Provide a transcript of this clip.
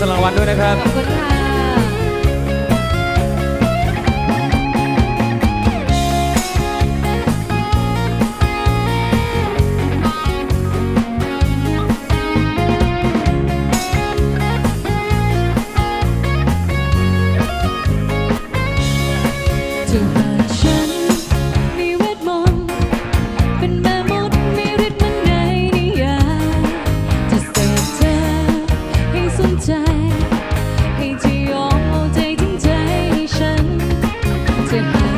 สนรางวัลด้วยนะครับ ขอบคุณค่ะ Thank you.